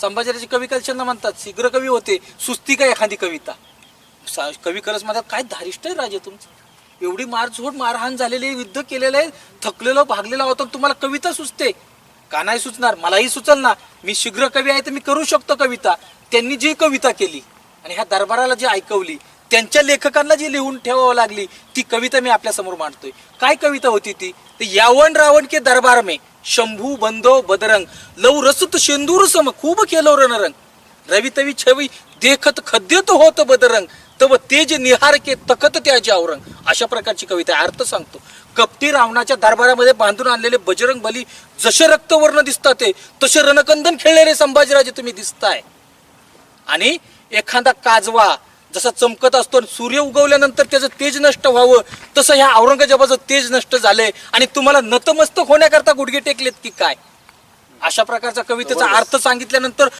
संभाजीराजे कवी कलचंद म्हणतात शीघ्र कवी होते सुस्ती का एखादी कविता? सा- कवी कलश म्हणतात काय धारिष्ट आहे राजे तुमचं? एवढी मारझोड मारहाण झालेली आहे, युद्ध केलेलं आहे थकलेलो भागलेला होता तुम्हाला कविता सुचते. का नाही सुचणार? मलाही सुचल ना मी शीघ्र कवी आहे तर मी करू शकतो कविता. त्यांनी जी कविता केली आणि ह्या दरबाराला जी ऐकवली त्यांच्या लेखकांना जी लिहून ठेवावं लागली ती कविता मी आपल्यासमोर मांडतोय. काय कविता होती ती? तर यावण रावण के दरबार में शंभू बंदो बदरंग लव रसत शेंदूर सम खूप केलो रणरंग. रवी तवी छवी देखत खद्यत होत बदरंग तव तेज निहार के तखत त्याचे औरंग अशा प्रकारची कविता आहे. अर्थ सांगतो. कपटी रावणाच्या दरबारामध्ये बांधून आणलेले बजरंग बली जसे रक्तवर्ण दिसतात ते तसे रणकंदन खेळलेले संभाजीराजे तुम्ही दिसताय. आणि एखादा काजवा जसा चमकत असतो आणि सूर्य उगवल्यानंतर त्याचं तेज नष्ट व्हावं तसं ह्या औरंगजेबाचं तेज नष्ट झालंय. आणि तुम्हाला नतमस्तक होण्याकरता गुडघे टेकलेत की काय? अशा प्रकारचा कवितेचा अर्थ सांगितल्यानंतर